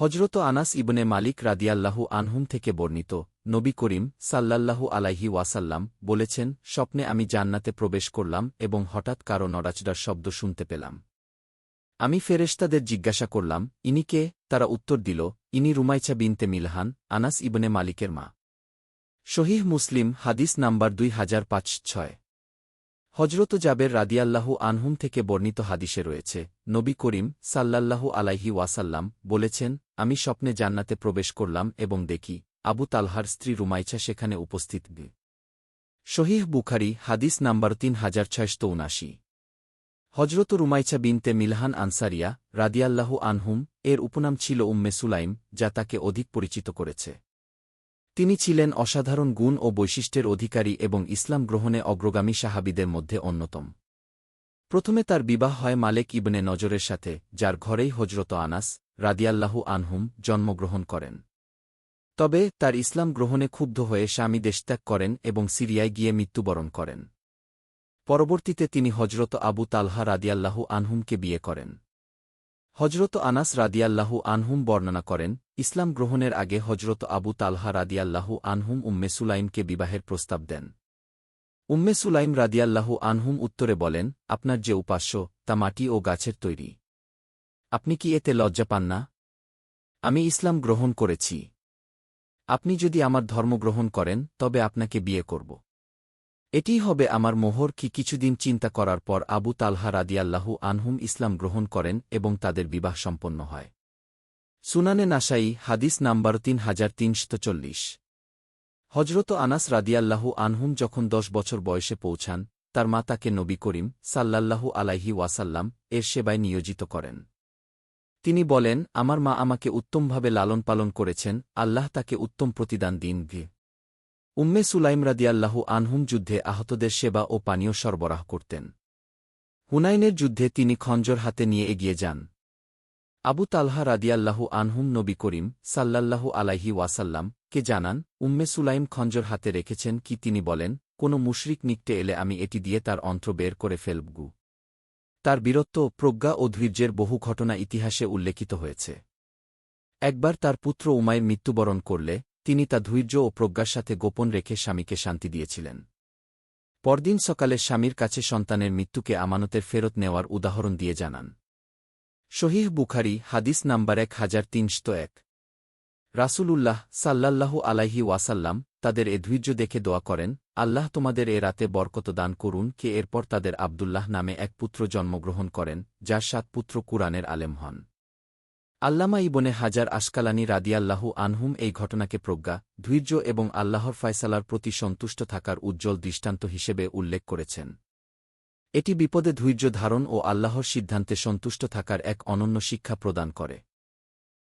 হজরত আনাস ইবনে মালিক রাদিয়াল্লাহু আনহুম থেকে বর্ণিত, নবী করিম সাল্লাল্লাহু আলাইহি ওয়াসাল্লাম বলেছেন, স্বপ্নে আমি জান্নাতে প্রবেশ করলাম এবং হঠাৎ কারও নড়াচড়ার শব্দ শুনতে পেলাম। আমি ফেরেশতাদের জিজ্ঞাসা করলাম, ইনি কে? তারা উত্তর দিল, ইনি রুমাইচা বিনতে মিলহান, আনাস ইবনে মালিকের মা। শহীহ মুসলিম হাদিস নাম্বার দুই হাজার পাঁচ ছয়। হজরত জাবের রাদিয়াল্লাহু আনহুম থেকে বর্ণিত হাদিসে রয়েছে, নবী করিম সাল্লাল্লাহু আলাইহি ওয়াসাল্লাম বলেছেন, আমি স্বপ্নে জান্নাতে প্রবেশ করলাম এবং দেখি, আবু তালহার স্ত্রী রুমাইছা সেখানে উপস্থিত শহীহ বুখারি, হাদিস নাম্বার তিন হাজার ছয়শত উনাশি। হজরত রুমাইছা বিনতে মিলহান আনসারিয়া রাদিয়াল্লাহু আনহুম এর উপনাম ছিল উম্মে সুলাইম, যা তাকে অধিক পরিচিত করেছে। তিনি ছিলেন অসাধারণ গুণ ও বৈশিষ্ট্যের অধিকারী এবং ইসলাম গ্রহণে অগ্রগামী সাহাবিদের মধ্যে অন্যতম। প্রথমে তার বিবাহ হয় মালেক ইবনে নজরের সাথে, যার ঘরেই হজরত আনাস রাদিয়াল্লাহু আনহুম জন্মগ্রহণ করেন। তবে তার ইসলাম গ্রহণে ক্ষুব্ধ হয়ে স্বামী দেশত্যাগ করেন এবং সিরিয়ায় গিয়ে মৃত্যুবরণ করেন। পরবর্তীতে তিনি হজরত আবু তালহা রাদিয়াল্লাহু আনহুমকে বিয়ে করেন। হজরত আনাস রাদিয়াল্লাহু আনহুম বর্ণনা করেন, ইসলাম গ্রহণের আগে হজরত আবু তালহা রাদিয়াল্লাহু আনহুম উম্মে সুলাইমকে বিবাহের প্রস্তাব দেন। উম্মে সুলাইম রাদিয়াল্লাহু আনহুম উত্তরে বলেন, আপনার যে উপাস্য, তা মাটি ও গাছের তৈরি। আপনি কি এতে লজ্জা পান না? আমি ইসলাম গ্রহণ করেছি। আপনি যদি আমার ধর্ম গ্রহণ করেন, তবে আপনাকে বিয়ে করব। এটিই হবে আমার মোহর কি কিছুদিন চিন্তা করার পর আবু তালহা রাদিয়াল্লাহু আনহুম ইসলাম গ্রহণ করেন এবং তাদের বিবাহ সম্পন্ন হয়। সুনানে নাসাই, হাদিস নাম্বার তিন হাজার তিনশত চল্লিশ। হজরত আনাস রাদিয়াল্লাহু আনহুম যখন দশ বছর বয়সে পৌঁছান, তার মা তাকে নবী করিম সাল্লাল্লাহু আলাইহি ওয়াসাল্লাম এর সেবায় নিয়োজিত করেন। তিনি বলেন, আমার মা আমাকে উত্তমভাবে লালন পালন করেছেন, আল্লাহ তাকে উত্তম প্রতিদান দিন ভি। উম্মে সুলাইম রাদিয়াল্লাহু আনহুম যুদ্ধে আহতদের সেবা ও পানীয় সরবরাহ করতেন। হুনাইনের যুদ্ধে তিনি খঞ্জর হাতে নিয়ে এগিয়ে যান। আবু তালহা রাদিয়াল্লাহু আনহুম নবী করিম সাল্লাল্লাহু আলাইহি ওয়াসাল্লাম কে জানান, উম্মে সুলাইম খঞ্জর হাতে রেখেছেন কি তিনি বলেন, কোনো মুশরিক নিকটে এলে আমি এটি দিয়ে তার অন্ত্র বের করে ফেলবগু। তার বীরত্ব, প্রজ্ঞা ও ধৈর্যের বহু ঘটনা ইতিহাসে উল্লেখিত হয়েছে। একবার তার পুত্র উমায়ের মৃত্যুবরণ করলে তিনি তা ধৈর্য ও প্রজ্ঞার সাথে গোপন রেখে স্বামীকে শান্তি দিয়েছিলেন। পরদিন সকালে স্বামীর কাছে সন্তানের মৃত্যুকে আমানতের ফেরত নেওয়ার উদাহরণ দিয়ে জানান। শহীহ বুখারি, হাদিস নাম্বার এক হাজার তিনশত এক। রাসূলুল্লাহ সাল্লাল্লাহু আলাইহি ওয়াসাল্লাম তাদের এ ধৈর্য দেখে দোয়া করেন, আল্লাহ তোমাদের এ রাতে বরকত দান করুন, কে এরপর তাদের আবদুল্লাহ নামে এক পুত্র জন্মগ্রহণ করেন, যার সাত পুত্র কুরআনের আলেম হন। আল্লামা ইবনে হাজার আশকালানি রাদিয়াল্লাহু আনহুম এই ঘটনাকে প্রজ্ঞা, ধৈর্য এবং আল্লাহর ফয়সালার প্রতি সন্তুষ্ট থাকার উজ্জ্বল দৃষ্টান্ত হিসেবে উল্লেখ করেছেন। এটি বিপদে ধৈর্য ধারণ ও আল্লাহর সিদ্ধান্তে সন্তুষ্ট থাকার এক অনন্য শিক্ষা প্রদান করে।